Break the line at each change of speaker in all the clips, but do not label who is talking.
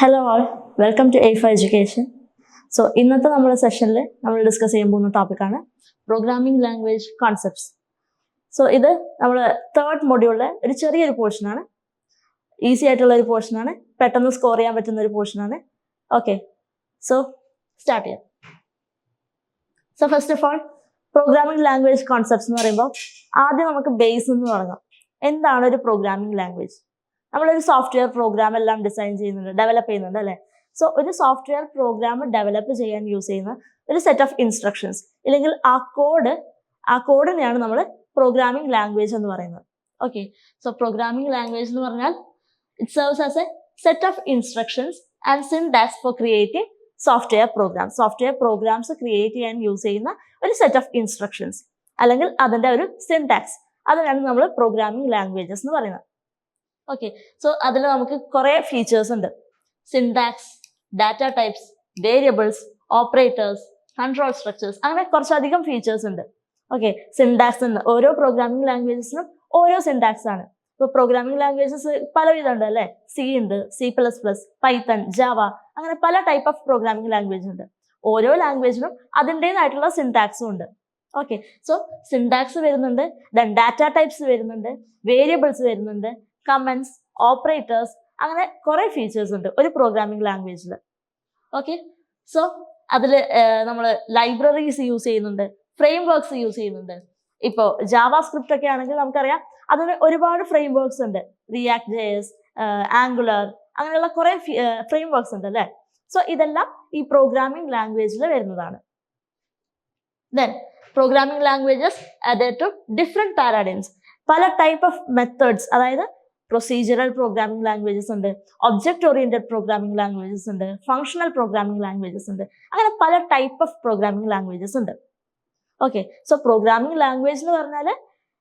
Hello all welcome to എയ്ഫ education so ഇന്നത്തെ നമ്മുടെ സെഷനിൽ നമ്മൾ ഡിസ്കസ് ചെയ്യാൻ പോകുന്ന ടോപ്പിക്കാണ് പ്രോഗ്രാമിംഗ് ലാംഗ്വേജ് കോൺസെപ്റ്റ്സ് സോ ഇത് നമ്മൾ തേർഡ് മൊഡ്യൂളിലെ ഒരു ചെറിയൊരു പോർഷനാണ് ഈസി ആയിട്ടുള്ള ഒരു പോർഷനാണ് പെട്ടെന്ന് സ്കോർ ചെയ്യാൻ പറ്റുന്ന ഒരു പോർഷനാണ് ഓക്കെ സോ സ്റ്റാർട്ട് ചെയ്യാം. So first of all programming language concepts എന്ന് പറയുമ്പോൾ ആദ്യം നമുക്ക് ബേസ് എന്ന് തുടങ്ങാം. എന്താണ് ഒരു പ്രോഗ്രാമിംഗ് ലാംഗ്വേജ് നമ്മളൊരു സോഫ്റ്റ്വെയർ പ്രോഗ്രാം എല്ലാം ഡിസൈൻ ചെയ്യുന്നുണ്ട് ഡെവലപ്പ് ചെയ്യുന്നുണ്ട് അല്ലേ? സോ ഒരു സോഫ്റ്റ്വെയർ പ്രോഗ്രാം ഡെവലപ്പ് ചെയ്യാൻ യൂസ് ചെയ്യുന്ന ഒരു സെറ്റ് ഓഫ് ഇൻസ്ട്രക്ഷൻസ് ഇല്ലെങ്കിൽ ആ കോഡ് ആ കോഡിനെയാണ് നമ്മൾ പ്രോഗ്രാമിംഗ് ലാംഗ്വേജ് എന്ന് പറയുന്നത്. ഓക്കെ സോ പ്രോഗ്രാമിംഗ് ലാംഗ്വേജ് എന്ന് പറഞ്ഞാൽ it serves as a set of instructions and syntax for creating software program software programs create ചെയ്യാൻ യൂസ് ചെയ്യുന്ന ഒരു സെറ്റ് ഓഫ് ഇൻസ്ട്രക്ഷൻസ് അല്ലെങ്കിൽ അതിന്റെ ഒരു സിൻടാക്സ് അതിനാണ് നമ്മൾ പ്രോഗ്രാമിംഗ് ലാംഗ്വേജസ് എന്ന് പറയുന്നത്. ഓക്കെ സോ അതിൽ നമുക്ക് കുറേ ഫീച്ചേഴ്സ് ഉണ്ട്. Syntax data types variables operators control structures അങ്ങനെ കുറച്ചധികം ഫീച്ചേഴ്സ് ഉണ്ട്. ഓക്കെ സിൻടാക്സ് എന്ന് ഓരോ പ്രോഗ്രാമിംഗ് ലാംഗ്വേജസിനും ഓരോ സിൻടാക്സ് ആണ്. ഇപ്പോൾ പ്രോഗ്രാമിംഗ് ലാംഗ്വേജസ് പലവിധം ഉണ്ട് അല്ലേ? സി ഉണ്ട് C plus plus Python Java അങ്ങനെ പല ടൈപ്പ് ഓഫ് പ്രോഗ്രാമിംഗ് ലാംഗ്വേജ് ഉണ്ട്. ഓരോ ലാംഗ്വേജിനും അതിന്റെതായിട്ടുള്ള സിൻടാക്സും ഉണ്ട്. ഓക്കെ സോ സിൻടാക്സ് വരുന്നുണ്ട് ദെൻ ഡാറ്റ ടൈപ്സ് വരുന്നുണ്ട് വേരിയബിൾസ് വരുന്നുണ്ട് കമൻസ് ഓപ്പറേറ്റേഴ്സ് അങ്ങനെ കുറേ ഫീച്ചേഴ്സ് ഉണ്ട് ഒരു പ്രോഗ്രാമിംഗ് ലാംഗ്വേജിൽ ഓക്കെ സോ അതിൽ നമ്മൾ ലൈബ്രറീസ് യൂസ് ചെയ്യുന്നുണ്ട് ഫ്രെയിം വർക്ക്സ് യൂസ് ചെയ്യുന്നുണ്ട്. ഇപ്പോൾ ജാവ സ്ക്രിപ്റ്റ് ഒക്കെ ആണെങ്കിൽ നമുക്കറിയാം അതിന് ഒരുപാട് ഫ്രെയിം വർക്ക്സ് ഉണ്ട്. റിയാക്ട് ജെയസ് ആംഗുലർ അങ്ങനെയുള്ള കുറേ ഫ്രെയിം വർക്ക്സ് ഉണ്ട് അല്ലേ? സോ ഇതെല്ലാം ഈ പ്രോഗ്രാമിംഗ് ലാംഗ്വേജിൽ വരുന്നതാണ്. Then programming languages adhere to different paradigms പല ടൈപ്പ് ഓഫ് മെത്തേഡ്സ് അതായത് പ്രൊസീജിയറൽ പ്രോഗ്രാമിംഗ് ലാംഗ്വേജസ് ഉണ്ട് ഒബ്ജക്റ്റ് ഓറിയന്റഡ് പ്രോഗ്രാമിംഗ് ലാംഗ്വേജസ് ഉണ്ട് ഫങ്ഷണൽ പ്രോഗ്രാമിംഗ് ലാംഗ്വേജസ് ഉണ്ട് അങ്ങനെ പല ടൈപ്പ് ഓഫ് പ്രോഗ്രാമിംഗ് ലാംഗ്വേജസ് ഉണ്ട്. ഓക്കെ സോ പ്രോഗ്രാമിംഗ് ലാംഗ്വേജ് എന്ന് പറഞ്ഞാൽ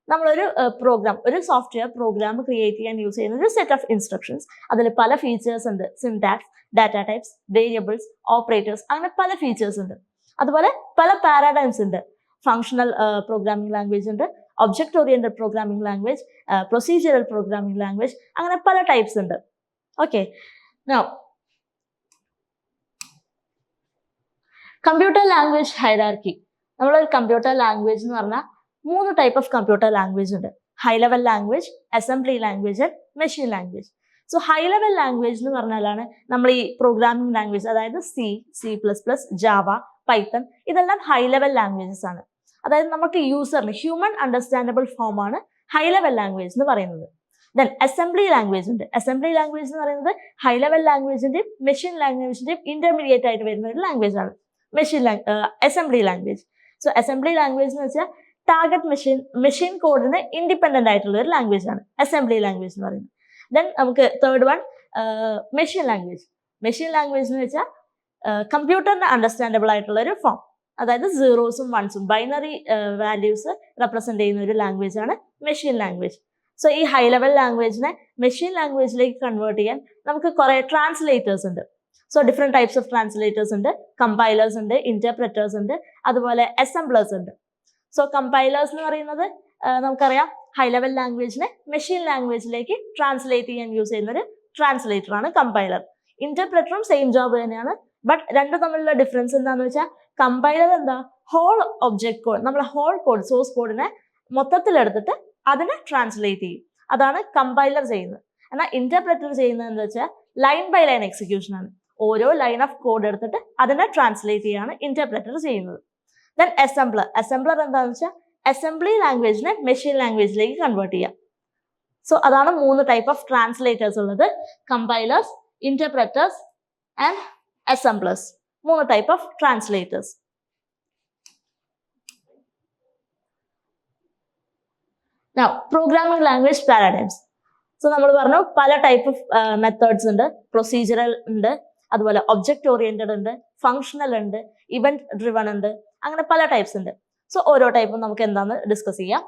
നമ്മളൊരു പ്രോഗ്രാം ഒരു സോഫ്റ്റ്വെയർ പ്രോഗ്രാം ക്രിയേറ്റ് ചെയ്യാൻ യൂസ് ചെയ്യുന്ന ഒരു സെറ്റ് ഓഫ് ഇൻസ്ട്രക്ഷൻസ് അതിൽ പല ഫീച്ചേഴ്സ് ഉണ്ട് syntax data types variables operators അങ്ങനെ പല ഫീച്ചേഴ്സ് ഉണ്ട്. അതുപോലെ പല പാരാഡൈംസ് ഉണ്ട്. ഫങ്ഷണൽ പ്രോഗ്രാമിംഗ് ലാംഗ്വേജ് ഉണ്ട് object oriented programming language procedural programming language അങ്ങനെ പല ടൈപ്സ് ഉണ്ട്. ഓക്കെ കമ്പ്യൂട്ടർ ലാംഗ്വേജ് ഹൈറാർക്കി നമ്മളൊരു കമ്പ്യൂട്ടർ ലാംഗ്വേജ് എന്ന് പറഞ്ഞാൽ മൂന്ന് ടൈപ്പ് ഓഫ് കമ്പ്യൂട്ടർ ലാംഗ്വേജ് ഉണ്ട്. High level language assembly language and machine language so high level language എന്ന് പറഞ്ഞാലാണ് നമ്മൾ ഈ പ്രോഗ്രാമിംഗ് ലാംഗ്വേജ് അതായത് C C plus plus Java Python ഇതെല്ലാം ഹൈ ലെവൽ ലാംഗ്വേജസ് ആണ്. അതായത് നമുക്ക് യൂസറിന് ഹ്യൂമൻ അണ്ടർസ്റ്റാൻഡബിൾ ഫോമാണ് ഹൈ ലെവൽ ലാംഗ്വേജ് എന്ന് പറയുന്നത്. ദെൻ അസംബ്ലി ലാംഗ്വേജ് ഉണ്ട്. അസംബ്ലി ലാംഗ്വേജ് എന്ന് പറയുന്നത് ഹൈ ലെവൽ ലാംഗ്വേജിന്റെയും മെഷീൻ ലാംഗ്വേജിന്റെയും ഇന്റർമീഡിയറ്റ് ആയിട്ട് വരുന്ന ഒരു ലാംഗ്വേജ് ആണ്. Machine assembly language so assembly language എന്ന് വെച്ചാൽ ടാർഗറ്റ് മെഷീൻ മെഷീൻ കോഡിന് ഇൻഡിപെൻഡന്റ് ആയിട്ടുള്ള ഒരു ലാംഗ്വേജ് ആണ് അസംബ്ലി ലാംഗ്വേജ് എന്ന് പറയുന്നത്. ദെൻ നമുക്ക് third one machine language machine language എന്ന് വെച്ചാൽ കമ്പ്യൂട്ടറിന് അണ്ടർസ്റ്റാൻഡബിൾ ആയിട്ടുള്ള ഒരു ഫോം അതായത് സീറോസും വൺസും ബൈനറി വാല്യൂസ് റെപ്രസെന്റ് ചെയ്യുന്ന ഒരു ലാംഗ്വേജ് ആണ് മെഷീൻ ലാംഗ്വേജ് സോ ഈ ഹൈ ലെവൽ ലാംഗ്വേജിനെ മെഷീൻ ലാംഗ്വേജിലേക്ക് കൺവേർട്ട് ചെയ്യാൻ നമുക്ക് കുറേ ട്രാൻസ്ലേറ്റേഴ്സ് ഉണ്ട്. So different types of translators ഉണ്ട്. കമ്പൈലേഴ്സ് ഉണ്ട് ഇന്റർപ്രറ്റേഴ്സ് ഉണ്ട് അതുപോലെ അസംബ്ലേഴ്സ് ഉണ്ട്. സോ കമ്പൈലേഴ്സ് എന്ന് പറയുന്നത് നമുക്കറിയാം ഹൈ ലെവൽ ലാംഗ്വേജിനെ മെഷീൻ ലാംഗ്വേജിലേക്ക് ട്രാൻസ്ലേറ്റ് ചെയ്യാൻ യൂസ് ചെയ്യുന്ന ഒരു ട്രാൻസ്ലേറ്റർ ആണ് കമ്പൈലർ ഇന്റർപ്രറ്ററും സെയിം ജോബ് തന്നെയാണ് ബട്ട് രണ്ട് തമ്മിലുള്ള ഡിഫറൻസ് എന്താണെന്ന് വെച്ചാൽ കമ്പൈലർ എന്താ? ഹോൾ ഒബ്ജക്ട് കോഡ് നമ്മളെ ഹോൾ കോഡ് സോഴ്സ് കോഡിനെ മൊത്തത്തിൽ എടുത്തിട്ട് അതിനെ ട്രാൻസ്ലേറ്റ് ചെയ്യും. അതാണ് കമ്പൈലർ ചെയ്യുന്നത്. എന്നാൽ ഇന്റർപ്രറ്റർ ചെയ്യുന്നത് എന്താ വെച്ചാൽ ലൈൻ ബൈ ലൈൻ എക്സിക്യൂഷൻ ആണ്. ഓരോ ലൈൻ ഓഫ് കോഡ് എടുത്തിട്ട് അതിനെ ട്രാൻസ്ലേറ്റ് ചെയ്യാണ് ഇന്റർപ്രറ്റർ ചെയ്യുന്നത്. ദെൻ അസംബ്ലർ അസംബ്ലർ എന്താണെന്ന് വെച്ചാൽ അസംബ്ലി ലാംഗ്വേജിനെ മെഷീൻ ലാംഗ്വേജിലേക്ക് കൺവേർട്ട് ചെയ്യാം. സോ അതാണ് മൂന്ന് ടൈപ്പ് ഓഫ് ട്രാൻസ്ലേറ്റേഴ്സ് ഉള്ളത്. കമ്പൈലേഴ്സ് ഇന്റർപ്രറ്റേഴ്സ് ആൻഡ് അസംബ്ലേഴ്സ് മൂന്ന് type of translators programming language paradigms so നമ്മൾ പറഞ്ഞു പല ടൈപ്പ് ഓഫ് മെത്തേഡ്സ് ഉണ്ട്. പ്രൊസീജിയറൽ ഉണ്ട്. അതുപോലെ ഒബ്ജക്റ്റ് ഓറിയന്റഡ് ഉണ്ട്. ഫങ്ഷണൽ ഉണ്ട്. ഇവന്റ് ഡ്രിവൺ ഉണ്ട്. അങ്ങനെ പല ടൈപ്സ് ഉണ്ട്. സോ ഓരോ ടൈപ്പും നമുക്ക് എന്താണെന്ന് ഡിസ്കസ് ചെയ്യാം.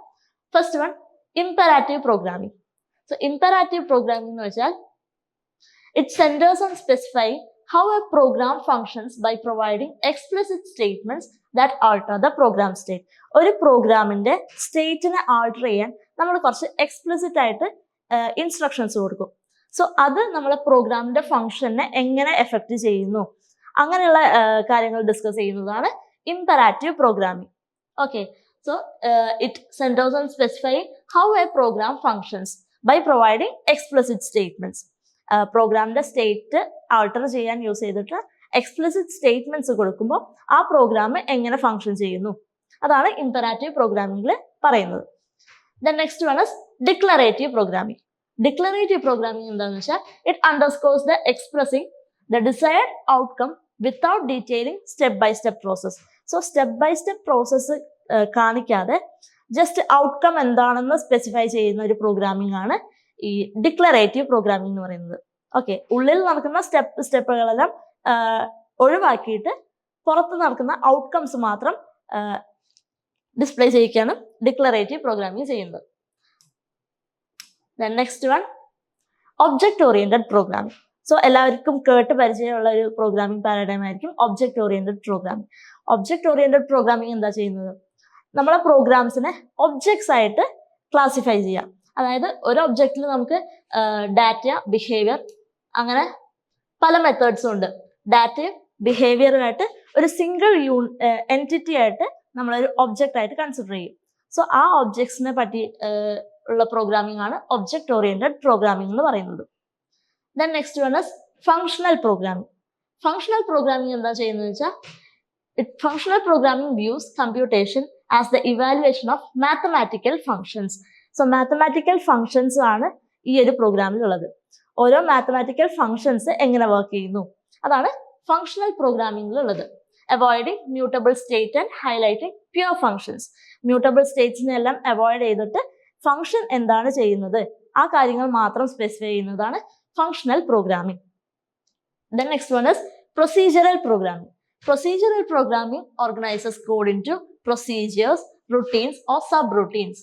First one imperative programming so imperative programming എന്ന് വെച്ചാൽ it centres on specify how a program functions by providing explicit statements that alter the program state. ഒരു പ്രോഗ്രാമിന്റെ സ്റ്റേറ്റിനെ ആൾട്ടർ ചെയ്യാൻ നമ്മൾ കുറച്ച് എക്സ്പ്ലിസിറ്റ് ആയിട്ട് ഇൻസ്ട്രക്ഷൻസ് കൊടുക്കും. സോ അത് നമ്മളെ പ്രോഗ്രാമിന്റെ ഫംഗ്ഷനെ എങ്ങനെ എഫക്റ്റ് ചെയ്യുന്നു? അങ്ങനെയുള്ള കാര്യങ്ങൾ ഡിസ്കസ് ചെയ്യുന്നതാണ് imperative programming okay so it centres on specify how a program functions by providing explicit statements പ്രോഗ്രാമിന്റെ സ്റ്റേറ്റ് ആൾട്ടർ ചെയ്യാൻ യൂസ് ചെയ്തിട്ട് എക്സ്പ്ലിസിറ്റ് സ്റ്റേറ്റ്മെന്റ്സ് കൊടുക്കുമ്പോൾ ആ പ്രോഗ്രാം എങ്ങനെ ഫങ്ഷൻ ചെയ്യുന്നു. അതാണ് ഇമ്പറാറ്റീവ് പ്രോഗ്രാമിംഗിൽ പറയുന്നത്. The next one is declarative programming declarative programming എന്താണെന്ന് വെച്ചാൽ it underscores the expressing the desired outcome without detailing step by step process so step by step process കാണിക്കാതെ ജസ്റ്റ് ഔട്ട്കം എന്താണെന്ന് specify ചെയ്യുന്ന ഒരു പ്രോഗ്രാമിംഗ് ആണ് ഈ ഡിക്ലറേറ്റീവ് പ്രോഗ്രാമിംഗ് എന്ന് പറയുന്നത്. ഓക്കെ ഉള്ളിൽ നടക്കുന്ന സ്റ്റെപ്പ് സ്റ്റെപ്പുകളെല്ലാം ഒഴിവാക്കിയിട്ട് പുറത്ത് നടക്കുന്ന ഔട്ട്കംസ് മാത്രം ഡിസ്പ്ലേ ചെയ്യിക്കാനും ഡിക്ലറേറ്റീവ് പ്രോഗ്രാമിംഗ് ചെയ്യുന്നത്. Next one object oriented programming so എല്ലാവർക്കും കേട്ട് പരിചയമുള്ള ഒരു പ്രോഗ്രാമിംഗ് പാരഡൈം ആയിരിക്കും object oriented programming object oriented programming എന്താ ചെയ്യുന്നത്? നമ്മളെ പ്രോഗ്രാംസിനെ ഒബ്ജക്ട്സ് ആയിട്ട് ക്ലാസിഫൈ ചെയ്യാം. അതായത് ഒരു ഒബ്ജക്റ്റിൽ നമുക്ക് ഡാറ്റ ബിഹേവിയർ അങ്ങനെ പല മെത്തേഡ്സും ഉണ്ട്. ഡാറ്റയും ബിഹേവിയറുമായിട്ട് ഒരു സിംഗിൾ യൂ എന്റിറ്റി ആയിട്ട് നമ്മളൊരു ഒബ്ജക്റ്റ് ആയിട്ട് കൺസിഡർ ചെയ്യും. സോ ആ ഒബ്ജക്ട്സിനെ പറ്റി ഉള്ള പ്രോഗ്രാമിംഗ് ആണ് ഒബ്ജക്ട് ഓറിയന്റഡ് പ്രോഗ്രാമിംഗ് എന്ന് പറയുന്നത്. Then next is functional programming functional programming എന്താ ചെയ്യുന്നത് വെച്ചാൽ it functional programming views computation as the evaluation of mathematical functions so mathematical functions ആണ് ഈ ഒരു പ്രോഗ്രാമിൽ ഉള്ളത്. ഓരോ മാത്തമാറ്റിക്കൽ ഫങ്ഷൻസ് എങ്ങനെ വർക്ക് ചെയ്യുന്നു? അതാണ് ഫങ്ഷണൽ പ്രോഗ്രാമിംഗിൽ ഉള്ളത്. Avoiding mutable state and highlighting pure functions mutable സ്റ്റേറ്റ്സിനെ എല്ലാം അവോയ്ഡ് ചെയ്തിട്ട് ഫങ്ഷൻ എന്താണ് ചെയ്യുന്നത്? ആ കാര്യങ്ങൾ മാത്രം സ്പെസിഫൈ ചെയ്യുന്നതാണ് functional programming then next one is procedural programming procedural programming organises code to procedures routines or sub routines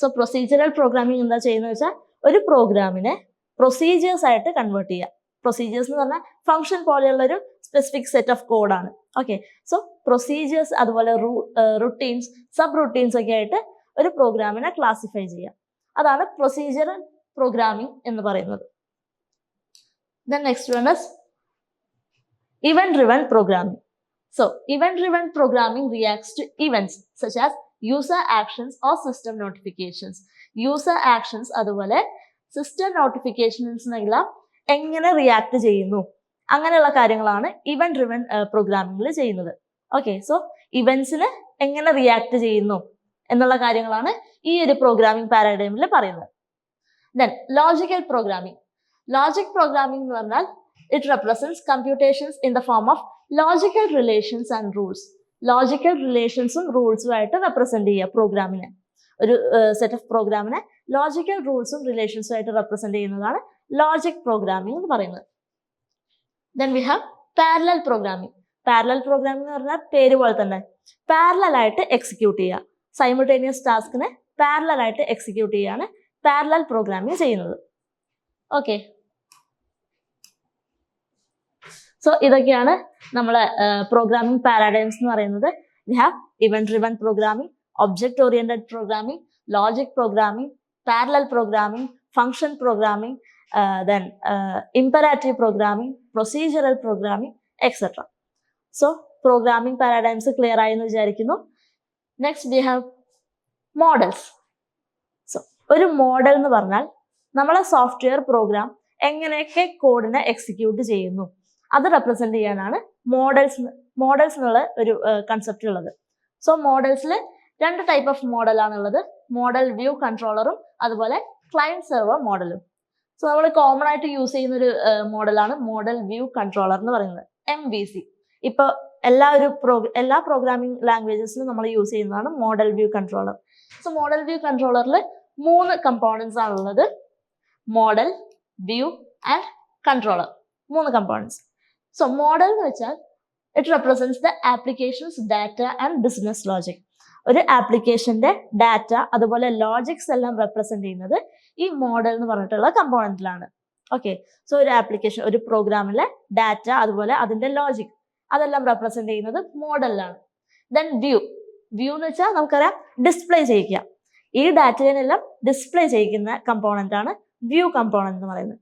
so procedural programming എന്താ ചെയ്യുന്നത് വെച്ചാൽ ഒരു പ്രോഗ്രാമിനെ പ്രൊസീജിയേഴ്സ് ആയിട്ട് കൺവേർട്ട് ചെയ്യുക. പ്രൊസീജിയേഴ്സ് എന്ന് പറഞ്ഞാൽ ഫംഗ്ഷൻ പോലെയുള്ള ഒരു സ്പെസിഫിക് സെറ്റ് ഓഫ് കോഡാണ് ഓക്കെ സോ പ്രൊസീജിയേഴ്സ് അതുപോലെ റുട്ടീൻസ് സബ് റുട്ടീൻസ് ഒക്കെ ആയിട്ട് ഒരു പ്രോഗ്രാമിനെ ക്ലാസിഫൈ ചെയ്യുക. അതാണ് പ്രൊസീജിയറൽ പ്രോഗ്രാമിംഗ് എന്ന് പറയുന്നത്. Then next one is event driven programming so event driven programming reacts to events such as user actions or system notifications user actions അതുപോലെ സിസ്റ്റം നോട്ടിഫിക്കേഷൻസിനെല്ലാം എങ്ങനെ റിയാക്ട് ചെയ്യുന്നു? അങ്ങനെയുള്ള കാര്യങ്ങളാണ് ഇവന്റ് ഡ്രിവൻ പ്രോഗ്രാമിംഗിൽ ചെയ്യുന്നത്. ഓക്കെ സോ ഇവന്റ്സിന് എങ്ങനെ റിയാക്ട് ചെയ്യുന്നു എന്നുള്ള കാര്യങ്ങളാണ് ഈ ഒരു പ്രോഗ്രാമിംഗ് പാരാഡൈമിൽ പറയുന്നത്. Then logical programming logic programming എന്ന് പറഞ്ഞാൽ it represents computations in the form of logical relations and rules logical റിലേഷൻസും റൂൾസും ആയിട്ട് റെപ്രസെന്റ് ചെയ്യുക പ്രോഗ്രാമിനെ ഒരു സെറ്റ് ഓഫ് പ്രോഗ്രാമിനെ ലോജിക്കൽ റൂൾസും റിലേഷൻസും ആയിട്ട് റെപ്രസെന്റ് ചെയ്യുന്നതാണ് ലോജിക് പ്രോഗ്രാമിംഗ് എന്ന് പറയുന്നത്. Then we have parallel programming parallel programming എന്ന് പറഞ്ഞാൽ പേര് പോലെ തന്നെ. പാരലൽ ആയിട്ട് എക്സിക്യൂട്ട് ചെയ്യുക. സൈമിൾട്ടേനിയസ് ടാസ്കിനെ പാരലൽ ആയിട്ട് എക്സിക്യൂട്ട് ചെയ്യാണ് പാരലൽ പ്രോഗ്രാമിംഗ് ചെയ്യുന്നത്. ഓക്കെ സോ ഇതൊക്കെയാണ് നമ്മളെ പ്രോഗ്രാമിംഗ് പാരാഡൈംസ് എന്ന് പറയുന്നത്. We have event driven programming object oriented programming logic programming parallel programming function programming then imperative programming procedural programming etcetera so programming paradigms clear ആയി എന്ന് വിചാരിക്കുന്നു. Next we have models so ഒരു model എന്ന് പറഞ്ഞാൽ നമ്മളെ software programme എങ്ങനെയൊക്കെ കോഡിനെ execute ചെയ്യുന്നു. അത് റെപ്രസെന്റ് ചെയ്യാനാണ് മോഡൽസ് മോഡൽസ് എന്നുള്ള ഒരു കൺസെപ്റ്റ് ഉള്ളത്. സോ മോഡൽസിൽ രണ്ട് ടൈപ്പ് ഓഫ് മോഡലാണുള്ളത് മോഡൽ വ്യൂ കൺട്രോളറും അതുപോലെ ക്ലയന്റ് സെർവർ മോഡലും സോ നമ്മൾ കോമൺ ആയിട്ട് യൂസ് ചെയ്യുന്ന ഒരു മോഡലാണ് മോഡൽ വ്യൂ കൺട്രോളർ എന്ന് പറയുന്നത്. എം വി സി ഇപ്പൊ എല്ലാ ഒരു പ്രോ എല്ലാ പ്രോഗ്രാമിംഗ് ലാംഗ്വേജസിലും നമ്മൾ യൂസ് ചെയ്യുന്നതാണ് model view controller so model view കൺട്രോളറിൽ മൂന്ന് കമ്പോണൻസ് ആണുള്ളത്. മോഡൽ വ്യൂ ആൻഡ് കൺട്രോളർ മൂന്ന് കമ്പോണൻസ് സോ മോഡൽ എന്ന് വെച്ചാൽ it represents the application's data and business logic ഒരു ആപ്ലിക്കേഷന്റെ ഡാറ്റ അതുപോലെ ലോജിക്സ് എല്ലാം റെപ്രസെന്റ് ചെയ്യുന്നത് ഈ മോഡൽ എന്ന് പറഞ്ഞിട്ടുള്ള കമ്പോണന്റിലാണ് ഓക്കെ സോ ഒരു ആപ്ലിക്കേഷൻ ഒരു പ്രോഗ്രാമിലെ ഡാറ്റ അതുപോലെ അതിന്റെ ലോജിക് അതെല്ലാം റെപ്രസെന്റ് ചെയ്യുന്നത് മോഡലിലാണ് ദെൻ വ്യൂ വ്യൂ എന്ന് വെച്ചാൽ നമുക്കറിയാം ഡിസ്പ്ലേ ചെയ്യിക്കുക. ഈ ഡാറ്റയിലെല്ലാം ഡിസ്പ്ലേ ചെയ്യിക്കുന്ന കമ്പോണന്റ് ആണ് വ്യൂ കമ്പോണന്റ് എന്ന് പറയുന്നത്.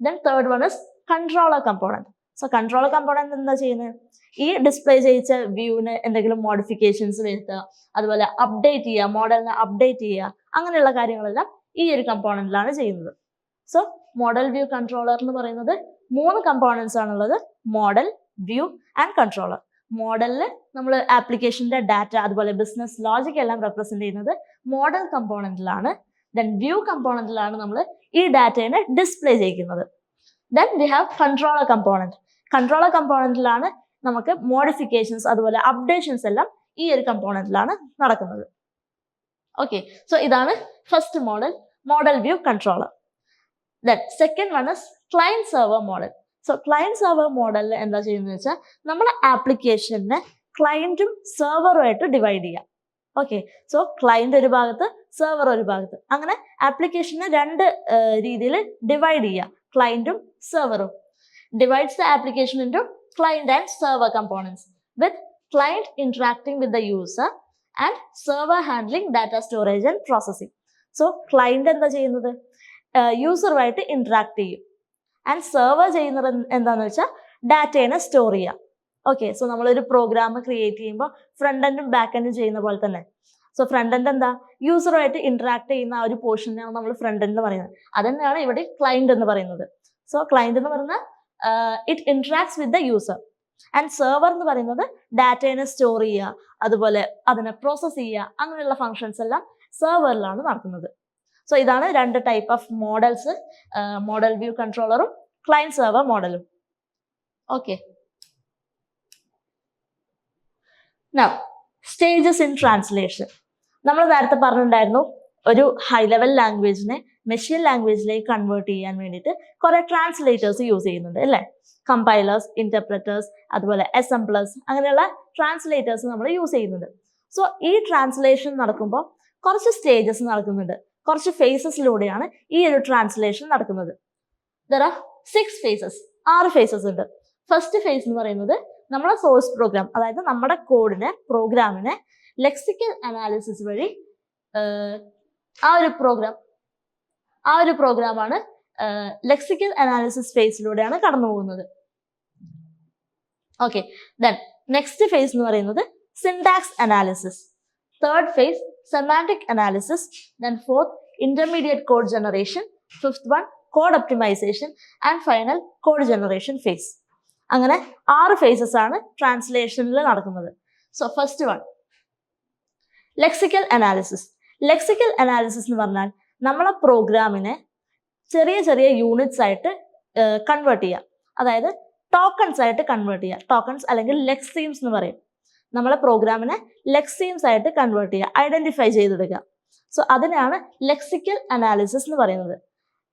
Then third one is controller component so control component എന്താ ചെയ്യുന്നത് ഈ ഡിസ്പ്ലേ ചെയ്യിച്ച വ്യൂവിന് എന്തെങ്കിലും മോഡിഫിക്കേഷൻസ് വരുത്തുക അതുപോലെ അപ്ഡേറ്റ് ചെയ്യുക മോഡലിനെ അപ്ഡേറ്റ് ചെയ്യുക അങ്ങനെയുള്ള കാര്യങ്ങളെല്ലാം ഈ ഒരു കമ്പോണന്റിലാണ് ചെയ്യുന്നത്. സോ മോഡൽ വ്യൂ കൺട്രോളർ എന്ന് പറയുന്നത് മൂന്ന് കമ്പോണൻസ് ആണുള്ളത് മോഡൽ വ്യൂ ആൻഡ് കൺട്രോളർ മോഡലിൽ നമ്മൾ ആപ്ലിക്കേഷന്റെ ഡാറ്റ അതുപോലെ ബിസിനസ് ലോജിക് എല്ലാം റെപ്രസെന്റ് ചെയ്യുന്നത് മോഡൽ കമ്പോണന്റിലാണ് ദെൻ വ്യൂ കമ്പോണന്റിലാണ് നമ്മൾ ഈ ഡാറ്റയെ display ചെയ്യിക്കുന്നത്. Then we have controller component controller കമ്പോണന്റിലാണ് നമുക്ക് മോഡിഫിക്കേഷൻസ് അതുപോലെ അപ്ഡേഷൻസ് എല്ലാം ഈ ഒരു കമ്പോണന്റിലാണ് നടക്കുന്നത്. ഓക്കെ സോ ഇതാണ് first model model view controller then second one is client server model so client server മോഡലിൽ എന്താ ചെയ്യുന്നത് വെച്ചാൽ നമ്മുടെ ആപ്ലിക്കേഷനെ ക്ലയന്റും സെർവറുമായിട്ട് ഡിവൈഡ് ചെയ്യാം. ഓക്കെ സോ ക്ലയന്റ് ഒരു ഭാഗത്ത് സെർവർ ഒരു ഭാഗത്ത്. അങ്ങനെ ആപ്ലിക്കേഷനെ രണ്ട് രീതിയിൽ ഡിവൈഡ് ചെയ്യുക ക്ലയന്റും സെർവറും divides the application into client and server components with client interacting with the user and server handling data storage and processing. So client എന്താ ചെയ്യുന്നത്? യൂസറുമായിട്ട് ഇൻട്രാക്ട് ചെയ്യും. ആൻഡ് സെർവർ ചെയ്യുന്നത് എന്താന്ന് വെച്ചാൽ ഡാറ്റേനെ സ്റ്റോർ ചെയ്യാം. ഓക്കെ സോ നമ്മളൊരു പ്രോഗ്രാം ക്രിയേറ്റ് ചെയ്യുമ്പോൾ ഫ്രണ്ട് എൻഡും ബാക്ക് എൻഡും ചെയ്യുന്ന പോലെ തന്നെ. സോ ഫ്രണ്ട് എൻഡ് എന്താ? യൂസറുമായിട്ട് ഇൻട്രാക്ട് ചെയ്യുന്ന ആ ഒരു പോർഷനെയാണ് നമ്മൾ ഫ്രണ്ട് എൻഡ് എന്ന് പറയുന്നത്. അതന്നെയാണ് ഇവിടെ ക്ലയന്റ് എന്ന് പറയുന്നത്. സോ ക്ലയന്റ് എന്ന് പറയുന്ന it interacts with the user and server എന്ന് പറയുന്നത് ഡാറ്റേനെ സ്റ്റോർ ചെയ്യുക അതുപോലെ അതിനെ പ്രോസസ്സ് ചെയ്യുക അങ്ങനെയുള്ള ഫങ്ഷൻസ് എല്ലാം സെർവറിലാണ് നടക്കുന്നത് സോ ഇതാണ് രണ്ട് type of models model view കൺട്രോളറും client server മോഡലും ഓക്കെ സ്റ്റേജസ് ഇൻ ട്രാൻസ്ലേഷൻ നമ്മൾ നേരത്തെ പറഞ്ഞിട്ടുണ്ടായിരുന്നു ഒരു ഹൈ ലെവൽ ലാംഗ്വേജിനെ മെഷീൻ ലാംഗ്വേജിലേക്ക് കൺവേർട്ട് ചെയ്യാൻ വേണ്ടിയിട്ട് കുറെ ട്രാൻസ്ലേറ്റേഴ്സ് യൂസ് ചെയ്യുന്നുണ്ട് അല്ലേ? കമ്പൈലേഴ്സ് ഇന്റർപ്രറ്റേഴ്സ് അതുപോലെ അസംബ്ലേഴ്സ് അങ്ങനെയുള്ള ട്രാൻസ്ലേറ്റേഴ്സ് നമ്മൾ യൂസ് ചെയ്യുന്നുണ്ട്. സോ ഈ ട്രാൻസ്ലേഷൻ നടക്കുമ്പോൾ കുറച്ച് സ്റ്റേജസ് നടക്കുന്നുണ്ട്. കുറച്ച് ഫേസസിലൂടെയാണ് ഈ ഒരു ട്രാൻസ്ലേഷൻ നടക്കുന്നത്. ദർ സിക്സ് ഫേസസ് ആറ് ഫേസസ് ഉണ്ട്. ഫസ്റ്റ് ഫേസ് എന്ന് പറയുന്നത് നമ്മുടെ സോഴ്സ് പ്രോഗ്രാം അതായത് നമ്മുടെ കോഡിനെ പ്രോഗ്രാമിനെ ലെക്സിക്കൽ അനാലിസിസ് വഴി ആ ഒരു പ്രോഗ്രാം ആ ഒരു പ്രോഗ്രാമാണ് ലെക്സിക്കൽ അനാലിസിസ് ഫേസിലൂടെയാണ് കടന്നു പോകുന്നത്. ഓക്കെ ദെൻ നെക്സ്റ്റ് ഫേസ് എന്ന് പറയുന്നത് syntax analysis third phase semantic analysis then fourth intermediate code generation fifth one code optimisation and final code generation phase അങ്ങനെ ആറ് ഫേസസ് ആണ് ട്രാൻസ്ലേഷനിൽ നടക്കുന്നത്. So first one lexical analysis lexical analysis എന്ന് പറഞ്ഞാൽ നമ്മളെ പ്രോഗ്രാമിനെ ചെറിയ ചെറിയ യൂണിറ്റ്സ് ആയിട്ട് കൺവേർട്ട് ചെയ്യുക അതായത് ടോക്കൺസ് ആയിട്ട് കൺവേർട്ട് ചെയ്യുക ടോക്കൺസ് അല്ലെങ്കിൽ ലെക്സീംസ് എന്ന് പറയും. നമ്മളെ പ്രോഗ്രാമിനെ ലെക്സീംസ് ആയിട്ട് കൺവേർട്ട് ചെയ്യുക ഐഡന്റിഫൈ ചെയ്തെടുക്കുക. സോ അതിനാണ് ലെക്സിക്കൽ അനാലിസിസ് എന്ന് പറയുന്നത്.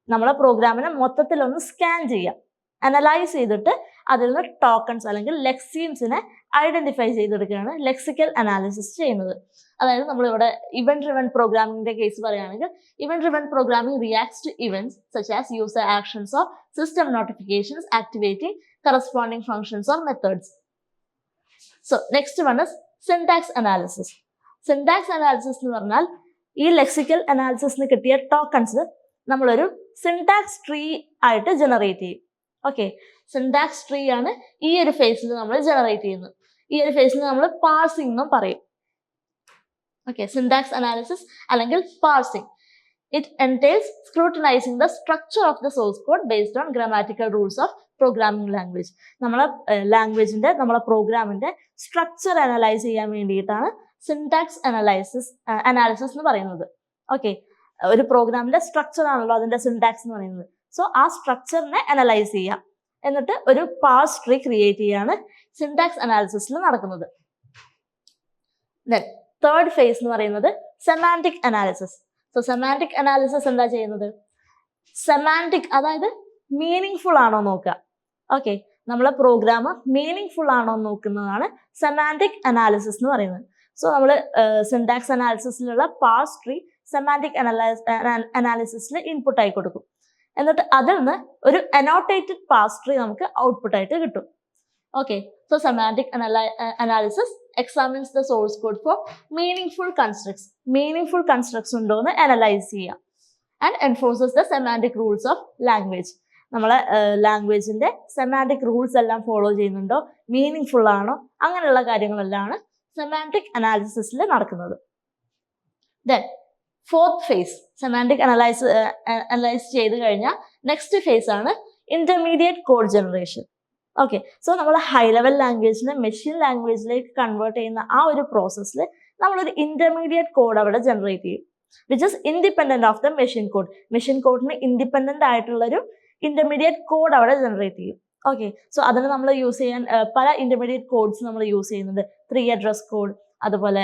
നമ്മളെ പ്രോഗ്രാമിനെ മൊത്തത്തിലൊന്ന് സ്കാൻ ചെയ്യുക അനലൈസ് ചെയ്തിട്ട് അതിൽ നിന്ന് ടോക്കൺസ് അല്ലെങ്കിൽ ലെക്സീംസിനെ ഐഡന്റിഫൈ ചെയ്തെടുക്കുകയാണ് ലെക്സിക്കൽ അനാലിസിസ് ചെയ്യുന്നത്. അതായത് നമ്മളിവിടെ ഇവന്റ് ഡ്രിവൻ പ്രോഗ്രാമിംഗിന്റെ കേസ് പറയുകയാണെങ്കിൽ event driven programming reacts to events such as user actions or system notifications activating corresponding functions or methods so next one is syntax analysis syntax analysis എന്ന് പറഞ്ഞാൽ ഈ lexical അനാലിസിസിന് കിട്ടിയ ടോക്കൺസ് നമ്മളൊരു syntax tree ആയിട്ട് generate ചെയ്യും. Okay syntax tree ആണ് ഈ ഒരു ഫേസിൽ നമ്മൾ ജനറേറ്റ് ചെയ്യുന്നത്. ഈ ഒരു ഫേസിന് നമ്മൾ പാസിംഗ് എന്നും പറയും. ഓക്കെ സിന്താക്സ് അനാലിസിസ് അല്ലെങ്കിൽ parsing it entails scrutinising the structure of the source code based on grammatical rules of programming language നമ്മളെ ലാംഗ്വേജിന്റെ നമ്മളെ പ്രോഗ്രാമിന്റെ സ്ട്രക്ചർ അനലൈസ് ചെയ്യാൻ വേണ്ടിയിട്ടാണ് സിൻടാക്സ് അനലൈസിസ് അനാലിസിസ് എന്ന് പറയുന്നത്. ഓക്കെ ഒരു പ്രോഗ്രാമിന്റെ സ്ട്രക്ചർ ആണല്ലോ അതിന്റെ സിൻടാക്സ് എന്ന് പറയുന്നത്. സോ ആ സ്ട്രക്ചറിനെ അനലൈസ് ചെയ്യാം. എന്നിട്ട് ഒരു പാസ് ട്രീ ക്രിയേറ്റ് ചെയ്യാണ്. സിൻടാക്സ് അനാലിസിസിൽ നടക്കുന്നത്. ദെൻ തേർഡ് ഫേസ് എന്ന് പറയുന്നത് semantic analysis so semantic analysis എന്താ ചെയ്യുന്നത്? സെമാന്റിക് അതായത് മീനിങ് ഫുൾ ആണോ നോക്കുക. ഓക്കെ നമ്മളെ പ്രോഗ്രാം മീനിങ് ഫുൾ ആണോ നോക്കുന്നതാണ് സെമാന്റിക് അനാലിസിസ് എന്ന് പറയുന്നത്. സോ നമ്മൾ സിൻടാക്സ് അനാലിസിസിലുള്ള പാസ് ട്രീ സെമാന്റിക് അനലൈസ് അനാലിസിസിൽ ഇൻപുട്ടായി കൊടുക്കും. എന്നിട്ട് അതിൽ നിന്ന് ഒരു അനോട്ടേറ്റഡ് പാസ് ട്രീ നമുക്ക് ഔട്ട്പുട്ടായിട്ട് കിട്ടും. Okay so semantic analysis examines the source code for meaningful constructs meaningful constructs ഉണ്ടോ എന്ന് അനലൈസ് ചെയ്യുക and enforces the semantic rules of language നമ്മളെ ലാംഗ്വേജിന്റെ സെമാന്റിക് റൂൾസ് എല്ലാം ഫോളോ ചെയ്യുന്നുണ്ടോ? മീനിങ് ഫുൾ ആണോ? അങ്ങനെയുള്ള കാര്യങ്ങളെല്ലാം സെമാന്റിക് അനാലിസിസിൽ നടക്കുന്നത്. Then fourth phase semantic analyse analyse ചെയ്ത് കഴിഞ്ഞാൽ നെക്സ്റ്റ് ഫേസ് ആണ് intermediate code generation okay so നമ്മൾ ഹൈ ലെവൽ ലാംഗ്വേജിനെ മെഷീൻ ലാംഗ്വേജിലേക്ക് കൺവേർട്ട് ചെയ്യുന്ന ആ ഒരു പ്രോസസ്സിൽ നമ്മളൊരു ഇന്റർമീഡിയറ്റ് കോഡ് അവിടെ ജനറേറ്റ് ചെയ്യും. Which is independent of the machine code machine കോഡിന് ഇൻഡിപെൻഡന്റ് ആയിട്ടുള്ളൊരു ഇന്റർമീഡിയറ്റ് കോഡ് അവിടെ ജനറേറ്റ് ചെയ്യും. ഓക്കെ സോ അതിന് നമ്മൾ യൂസ് ചെയ്യാൻ പല ഇന്റർമീഡിയറ്റ് കോഡ്സ് നമ്മൾ യൂസ് ചെയ്യുന്നത് ത്രീ അഡ്രസ് കോഡ് അതുപോലെ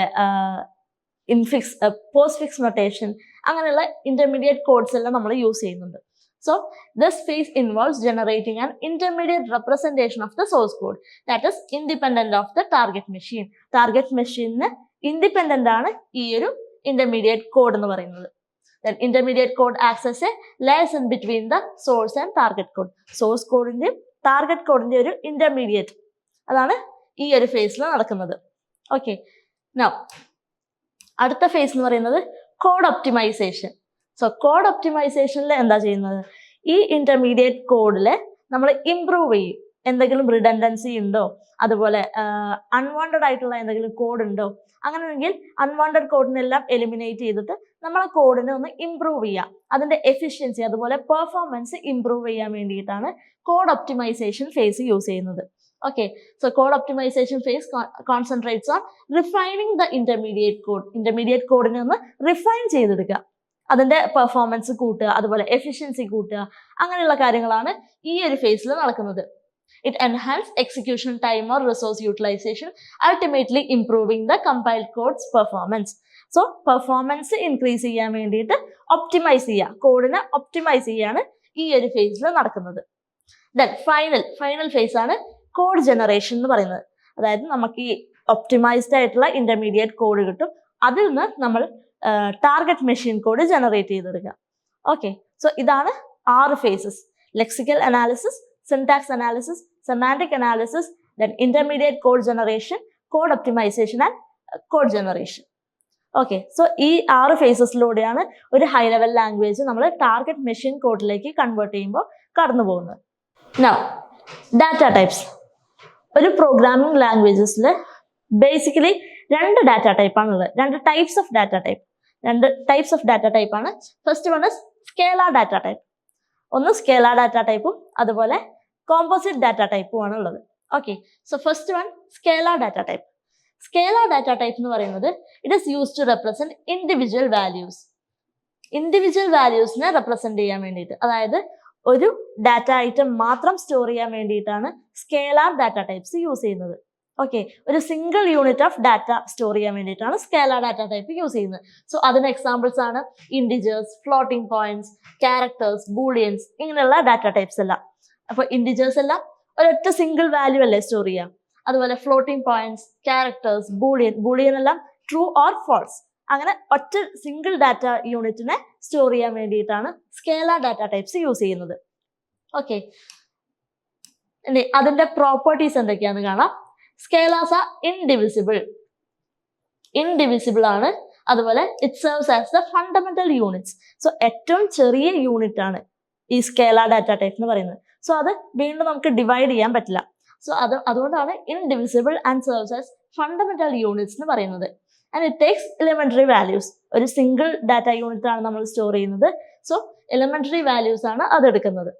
ഇൻഫിക്സ് പോസ്റ്റ് ഫിക്സ് നൊട്ടേഷൻ അങ്ങനെയുള്ള ഇന്റർമീഡിയറ്റ് കോഡ്സ് എല്ലാം നമ്മൾ യൂസ് ചെയ്യുന്നുണ്ട്. So this phase involves generating an intermediate representation of the source code that is independent of the target machine. Target machine independent ആണ് ഈ ഒരു intermediate code എന്ന് പറയുന്നത്. Then intermediate code acts as a in between the source and target code source കോഡിന്റെയും target കോഡിന്റെ ഒരു intermediate അതാണ് ഈ ഒരു ഫേസിൽ നടക്കുന്നത്. ഓക്കെ നൗ അടുത്ത ഫേസ് എന്ന് പറയുന്നത് കോഡ് ഒപ്റ്റിമൈസേഷൻ സോ കോഡ് ഒപ്റ്റിമൈസേഷനിൽ എന്താ ചെയ്യുന്നത്? ഈ ഇന്റർമീഡിയറ്റ് കോഡിൽ നമ്മൾ ഇംപ്രൂവ് ചെയ്യും. എന്തെങ്കിലും റിഡൻഡൻസി ഉണ്ടോ? അതുപോലെ അൺവാണ്ടഡ് ആയിട്ടുള്ള എന്തെങ്കിലും കോഡ് ഉണ്ടോ? അങ്ങനെയെങ്കിൽ അൺവാണ്ടഡ് കോഡിനെല്ലാം എലിമിനേറ്റ് ചെയ്തിട്ട് നമ്മളെ കോഡിനെ ഒന്ന് ഇമ്പ്രൂവ് ചെയ്യുക അതിന്റെ എഫിഷ്യൻസി അതുപോലെ പെർഫോമൻസ് ഇമ്പ്രൂവ് ചെയ്യാൻ വേണ്ടിയിട്ടാണ് കോഡ് ഒപ്റ്റിമൈസേഷൻ ഫേസ് യൂസ് ചെയ്യുന്നത്. Okay so code optimisation phase concentrates on refining the intermediate code intermediate കോഡിനെ ഒന്ന് റിഫൈൻ ചെയ്തെടുക്കുക. അതിന്റെ പെർഫോമൻസ് കൂട്ടുക അതുപോലെ എഫിഷ്യൻസി കൂട്ടുക അങ്ങനെയുള്ള കാര്യങ്ങളാണ് ഈ ഒരു ഫേസിൽ നടക്കുന്നത്. It enhance execution time or resource utilisation ultimately improving the compiled code's performance so performance increase ചെയ്യാൻ വേണ്ടിയിട്ട് ഒപ്റ്റിമൈസ് ചെയ്യുക കോഡിനെ ഒപ്റ്റിമൈസ് ചെയ്യാണ് ഈ ഒരു ഫേസിൽ നടക്കുന്നത്. ദെൻ ഫൈനൽ ഫൈനൽ ഫേസ് ആണ് കോഡ് ജനറേഷൻ എന്ന് പറയുന്നത്. അതായത് നമുക്ക് ഈ ഒപ്റ്റിമൈസ്ഡ് ആയിട്ടുള്ള ഇന്റർമീഡിയറ്റ് കോഡ് കിട്ടും. അതിൽ നിന്ന് നമ്മൾ ടാർഗറ്റ് മെഷീൻ കോഡ് ജനറേറ്റ് ചെയ്തെടുക്കുക. ഓക്കെ സോ ഇതാണ് ആറ് phases lexical analysis syntax analysis semantic analysis then intermediate code generation code optimisation and code generation okay so ഈ ആറ് ഫേസസിലൂടെയാണ് ഒരു ഹൈ ലെവൽ ലാംഗ്വേജ് നമ്മൾ ടാർഗറ്റ് മെഷീൻ കോഡിലേക്ക് കൺവേർട്ട് ചെയ്യുമ്പോൾ കടന്നു പോകുന്നത്. നൗ ഡാറ്റ ടൈപ്സ് ഒരു പ്രോഗ്രാമിംഗ് ലാംഗ്വേജസിൽ ബേസിക്കലി രണ്ട് ഡാറ്റ ടൈപ്പാണ് ഉള്ളത് രണ്ട് ടൈപ്സ് ഓഫ് ഡാറ്റ ടൈപ്പ് രണ്ട് ടൈപ്സ് ഓഫ് ഡാറ്റ ടൈപ്പ് ആണ്. First one is scalar data type ഒന്ന് സ്കേല ഡാറ്റ ടൈപ്പും അതുപോലെ കോമ്പോസിറ്റ് ഡാറ്റ ടൈപ്പും ആണ് ഉള്ളത്. Okay so first one scalar data type scalar data type എന്ന് പറയുന്നത് it is use to represent individual values individual വാല്യൂസിനെ റെപ്രസെന്റ് ചെയ്യാൻ വേണ്ടിയിട്ട് അതായത് ഒരു ഡാറ്റ ഐറ്റം മാത്രം സ്റ്റോർ ചെയ്യാൻ വേണ്ടിയിട്ടാണ് സ്കേലാർ ഡാറ്റ ടൈപ്സ് യൂസ് ചെയ്യുന്നത്. ഓക്കെ ഒരു single unit of data store ചെയ്യാൻ വേണ്ടിയിട്ടാണ് സ്കേലാർ ഡാറ്റ ടൈപ്പ് യൂസ് ചെയ്യുന്നത്. സോ അതിന് എക്സാമ്പിൾസ് ആണ് integers floating points characters booleans ഇങ്ങനെയുള്ള ഡാറ്റ ടൈപ്സ് എല്ലാം. അപ്പോൾ ഇൻഡിജേഴ്സ് എല്ലാം ഒരൊറ്റ സിംഗിൾ വാല്യൂ അല്ലേ സ്റ്റോർ ചെയ്യാം? അതുപോലെ floating points characters boolean boolean എല്ലാം ട്രൂ ഓർ ഫോൾസ് അങ്ങനെ ഒറ്റ സിംഗിൾ ഡാറ്റ യൂണിറ്റിനെ സ്റ്റോർ ചെയ്യാൻ വേണ്ടിയിട്ടാണ് സ്കേലാർ ഡാറ്റ ടൈപ്സ് യൂസ് ചെയ്യുന്നത്. ഓക്കെ അതിന്റെ പ്രോപ്പർട്ടീസ് എന്തൊക്കെയാണെന്ന് കാണാം. സ്കേലാസ് ആർ ഇൻഡിവിസിബിൾ ഇൻഡിവിസിബിൾ ആണ്. അതുപോലെ it serves as the fundamental units so ഏറ്റവും ചെറിയ യൂണിറ്റ് ആണ് ഈ സ്കേലാർ ഡാറ്റ ടൈപ്പ് എന്ന് പറയുന്നത്. സോ അത് വീണ്ടും നമുക്ക് ഡിവൈഡ് ചെയ്യാൻ പറ്റില്ല. സോ അത് അതുകൊണ്ടാണ് indivisible and serves as fundamental units എന്ന് പറയുന്നത്. And it takes elementary values ഒരു സിംഗിൾ ഡാറ്റ യൂണിറ്റ് ആണ് നമ്മൾ സ്റ്റോർ ചെയ്യുന്നത്. സോ എലിമെന്ററി വാല്യൂസ് ആണ് അത് എടുക്കുന്നത്.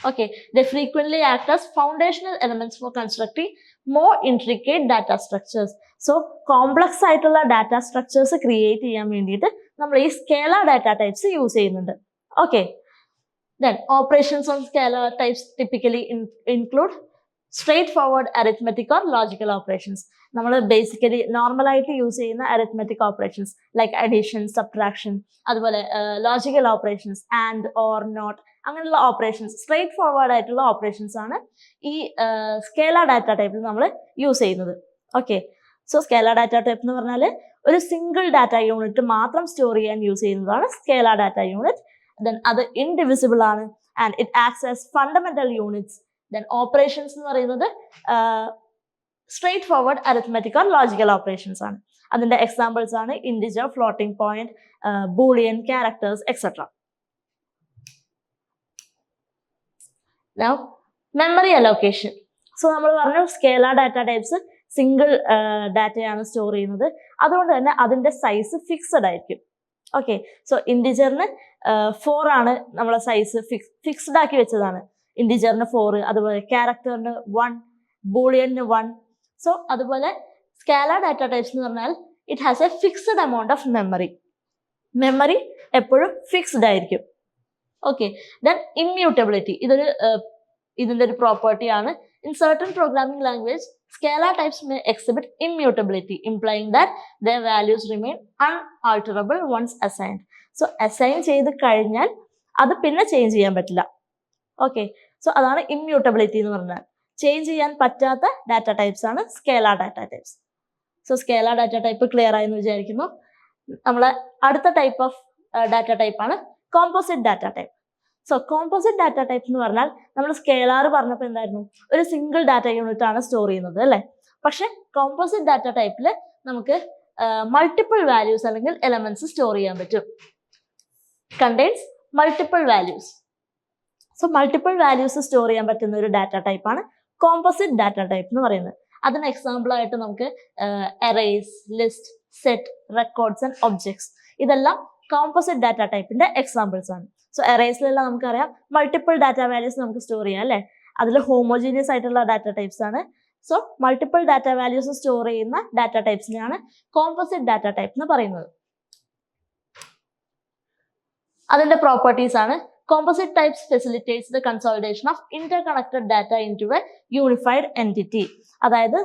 Okay they frequently act as foundational elements for constructing more intricate data structures. So complex ആയിട്ടുള്ള ഡാറ്റ സ്ട്രക്ചേഴ്സ് ക്രിയേറ്റ് ചെയ്യാൻ വേണ്ടിയിട്ട് നമ്മൾ ഈ സ്കേലർ ഡാറ്റ ടൈപ്സ് യൂസ് ചെയ്യുന്നുണ്ട് okay then operations on scalar types typically include straightforward arithmetic or logical operations നമ്മൾ basically നോർമലായിട്ട് use ചെയ്യുന്ന arithmetic operations like addition subtraction അതുപോലെ logical operations and or not അങ്ങനെയുള്ള ഓപ്പറേഷൻസ് സ്ട്രേറ്റ് ഫോർവേഡ് ആയിട്ടുള്ള operations ആണ് ഈ scalar data ടൈപ്പിൽ നമ്മൾ യൂസ് ചെയ്യുന്നത്. Okay so scalar data type എന്ന് പറഞ്ഞാൽ ഒരു സിംഗിൾ ഡാറ്റ യൂണിറ്റ് മാത്രം സ്റ്റോർ ചെയ്യാൻ യൂസ് ചെയ്യുന്നതാണ് സ്കേല ഡാറ്റ യൂണിറ്റ് ദെൻ അത് ഇൻഡിവിസിബിൾ ആണ് and it acts as fundamental units then operations എന്ന് പറയുന്നത് straightforward arithmetic or logical operations ആണ്. അതിന്റെ എക്സാമ്പിൾസ് ആണ് integer floating point boolean characters et cetera Now, memory allocation so നമ്മൾ പറഞ്ഞു സ്കേല ഡാറ്റ ടൈപ്സ് സിംഗിൾ ഡാറ്റയാണ് സ്റ്റോർ ചെയ്യുന്നത്. അതുകൊണ്ട് തന്നെ അതിന്റെ സൈസ് ഫിക്സഡ് ആയിരിക്കും. ഓക്കെ സോ ഇൻഡിജറിന് ഫോർ ആണ് നമ്മളെ സൈസ് ഫിക്സ് ഫിക്സ്ഡ് ആക്കി വെച്ചതാണ്. ഇൻഡിജറിന് ഫോർ അതുപോലെ ക്യാരക്ടറിന് വൺ ബൂളിയന് വൺ സോ അതുപോലെ സ്കാല ഡാറ്റ ടൈപ്സ് എന്ന് പറഞ്ഞാൽ it has a fixed amount of memory memory എപ്പോഴും ഫിക്സ്ഡ് ആയിരിക്കും. ഓക്കെ ദൻ ഇമ്മ്യൂട്ടബിലിറ്റി ഇതൊരു ഇതിന്റെ ഒരു പ്രോപ്പർട്ടി ആണ്. In certain programming language scalar types may exhibit immutability implying that the values remain unalterable once assigned so assign ചെയ്ത് കഴിഞ്ഞാൽ അത് പിന്നെ ചേഞ്ച് ചെയ്യാൻ പറ്റില്ല. ഓക്കെ സോ അതാണ് ഇമ്മ്യൂട്ടബിലിറ്റി എന്ന് പറഞ്ഞാൽ. ചേഞ്ച് ചെയ്യാൻ പറ്റാത്ത ഡാറ്റ ടൈപ്സ് ആണ് scalar data types so scalar data type clear ആയെന്ന് വിചാരിക്കുന്നു. നമ്മളെ അടുത്ത ടൈപ്പ് ഓഫ് ഡാറ്റ ടൈപ്പ് ആണ് composite data type so composite data type എന്ന് പറഞ്ഞാൽ നമ്മൾ സ്കേലാർ പറഞ്ഞപ്പോൾ എന്തായിരുന്നു? ഒരു സിംഗിൾ ഡാറ്റ യൂണിറ്റ് ആണ് സ്റ്റോർ ചെയ്യുന്നത് അല്ലേ? പക്ഷെ കോമ്പോസിറ്റ് ഡാറ്റ ടൈപ്പിൽ നമുക്ക് മൾട്ടിപ്പിൾ വാല്യൂസ് അല്ലെങ്കിൽ എലമെന്റ്സ് സ്റ്റോർ ചെയ്യാൻ പറ്റും. Contains multiple values so multiple values store ചെയ്യാൻ പറ്റുന്ന ഒരു ഡാറ്റ ടൈപ്പാണ് കോമ്പോസിറ്റ് ഡാറ്റ ടൈപ്പ് എന്ന് പറയുന്നത്. അതിന് എക്സാമ്പിൾ ആയിട്ട് നമുക്ക് arrays list set records and objects ഇതെല്ലാം കോമ്പോസിറ്റ് ഡാറ്റ ടൈപ്പിന്റെ എക്സാമ്പിൾസ് ആണ്. സോ എറേസിലെല്ലാം നമുക്കറിയാം. മൾട്ടിപ്പിൾ ഡാറ്റ വാല്യൂസ് നമുക്ക് സ്റ്റോർ ചെയ്യാം അല്ലേ? അതിൽ ഹോമോജീനിയസ് ആയിട്ടുള്ള ഡാറ്റ ടൈപ്സ് ആണ്. So multiple data values store ചെയ്യുന്ന ഡാറ്റ ടൈപ്സിനെയാണ് കോമ്പോസിറ്റ് ഡാറ്റ ടൈപ്പ് എന്ന് പറയുന്നത്. അതിന്റെ പ്രോപ്പർട്ടീസ് ആണ്. Composite types facilitates the consolidation of interconnected data into a unified entity അതായത്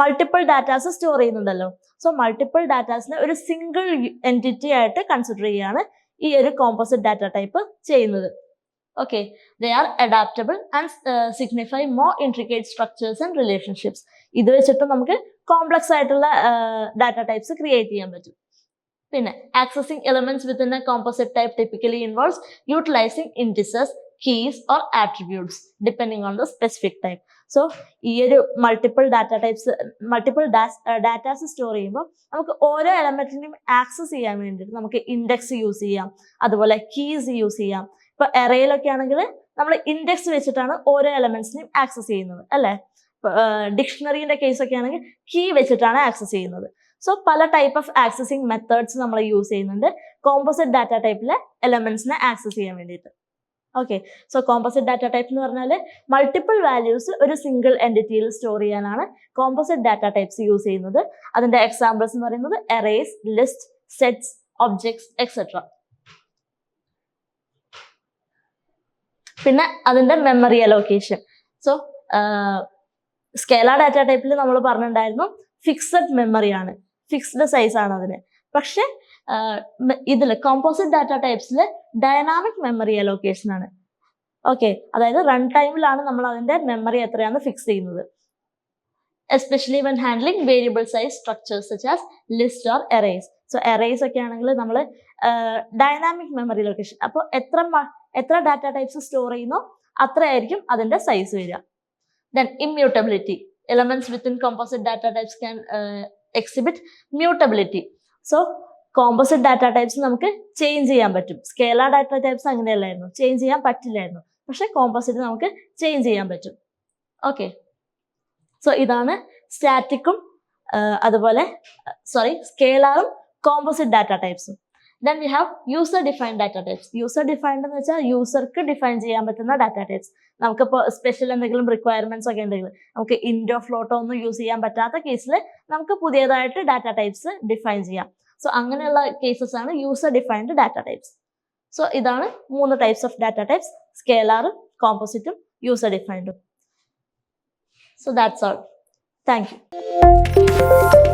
മൾട്ടിപ്പിൾ ഡാറ്റാസ് സ്റ്റോർ ചെയ്യുന്നുണ്ടല്ലോ. സോ മൾട്ടിപ്പിൾ ഡാറ്റാസിനെ ഒരു സിംഗിൾ എന്റിറ്റി ആയിട്ട് കൺസിഡർ ചെയ്യുകയാണ് ഈ ഒരു കോമ്പോസിറ്റ് ഡാറ്റ ടൈപ്പ് ചെയ്യുന്നത്. Okay they are adaptable and signify more intricate structures and relationships ഇത് വെച്ചിട്ട് നമുക്ക് കോംപ്ലക്സ് ആയിട്ടുള്ള ഡാറ്റ ടൈപ്സ് ക്രിയേറ്റ് ചെയ്യാൻ പറ്റും. പിന്നെ accessing elements within a composite type typically involves utilising indices keys or attributes depending on the specific type so ഈ ഒരു multiple data types multiple datas store ചെയ്യുമ്പോൾ നമുക്ക് ഓരോ എലമെന്റിനെയും ആക്സസ് ചെയ്യാൻ വേണ്ടിയിട്ട് നമുക്ക് ഇൻഡെക്സ് യൂസ് ചെയ്യാം. അതുപോലെ കീസ് യൂസ് ചെയ്യാം. ഇപ്പൊ എറയിലൊക്കെ ആണെങ്കിൽ നമ്മൾ ഇൻഡെക്സ് വെച്ചിട്ടാണ് ഓരോ എലമെന്റ്സിനെയും ആക്സസ് ചെയ്യുന്നത് അല്ലേ? ഡിക്ഷണറിന്റെ കേസ് ഒക്കെ ആണെങ്കിൽ കീ വെച്ചിട്ടാണ് ആക്സസ് ചെയ്യുന്നത്. സോ പല ടൈപ്പ് ഓഫ് ആക്സസിങ് മെത്തേഡ്സ് നമ്മൾ യൂസ് ചെയ്യുന്നുണ്ട്. കോമ്പോസിറ്റ് ഡാറ്റ ടൈപ്പിലെ എലമെന്റ്സിനെ ആക്സസ് ചെയ്യാൻ വേണ്ടിയിട്ട്. Okay so composite data type എന്ന് പറഞ്ഞാൽ മൾട്ടിപ്പിൾ വാല്യൂസ് ഒരു സിംഗിൾ എന്റിറ്റിയിൽ സ്റ്റോർ ചെയ്യാനാണ് കോമ്പോസിറ്റ് ഡാറ്റ ടൈപ്സ് യൂസ് ചെയ്യുന്നത്. അതിന്റെ എക്സാമ്പിൾസ് എന്ന് പറയുന്നത് arrays list sets objects et cetera പിന്നെ അതിന്റെ memory allocation so scalar data ടൈപ്പിൽ നമ്മൾ പറഞ്ഞിട്ടുണ്ടായിരുന്നു ഫിക്സഡ് മെമ്മറിയാണ് ഫിക്സ്ഡ് സൈസ് ആണ് അതിന്. പക്ഷെ ഇതിൽ കോമ്പോസിറ്റ് ഡാറ്റ ടൈപ്സിൽ ഡൈനാമിക് മെമ്മറി അലോക്കേഷൻ ആണ്. ഓക്കെ അതായത് റൺ ടൈമിലാണ് നമ്മൾ അതിന്റെ മെമ്മറി എത്രയാണ് ഫിക്സ് ചെയ്യുന്നത്. Especially when handling variable size structures such as list or arrays so arrays ഒക്കെ ആണെങ്കിൽ നമ്മൾ ഡൈനാമിക് മെമ്മറി ലൊക്കേഷൻ അപ്പോൾ എത്ര എത്ര ഡാറ്റ ടൈപ്സ് സ്റ്റോർ ചെയ്യുന്നോ അത്രയായിരിക്കും അതിന്റെ സൈസ് വരിക. Then immutability elements within composite data types can exhibit mutability so composite data types നമുക്ക് ചേഞ്ച് ചെയ്യാൻ പറ്റും. സ്കേല ഡാറ്റ ടൈപ്സ് അങ്ങനെയല്ലായിരുന്നു. ചേഞ്ച് ചെയ്യാൻ പറ്റില്ലായിരുന്നു. പക്ഷെ കോമ്പോസിറ്റ് നമുക്ക് ചേഞ്ച് ചെയ്യാൻ പറ്റും. ഓക്കെ സോ ഇതാണ് സ്റ്റാറ്റിക്കും അതുപോലെ സോറി സ്കേലാറും composite data ടൈപ്സും then we have user defined data types user defined എന്ന് വെച്ചാൽ യൂസർക്ക് ഡിഫൈൻ ചെയ്യാൻ പറ്റുന്ന ഡാറ്റ ടൈപ്സ് നമുക്കിപ്പോൾ സ്പെഷ്യൽ എന്തെങ്കിലും റിക്വയർമെന്റ്സ് ഒക്കെ ഉണ്ടെങ്കിൽ നമുക്ക് ഇൻഡോ ഫ്ലോട്ടോ ഒന്നും യൂസ് ചെയ്യാൻ പറ്റാത്ത കേസിൽ നമുക്ക് പുതിയതായിട്ട് ഡാറ്റ ടൈപ്സ് ഡിഫൈൻ ചെയ്യാം. സോ അങ്ങനെയുള്ള കേസസ് ആണ് user defined data types so ഇതാണ് മൂന്ന് ടൈപ്സ് ഓഫ് ഡാറ്റ ടൈപ്സ് സ്കേലാറും കോമ്പോസിറ്റും user ഡിഫൈൻഡും so that's all thank you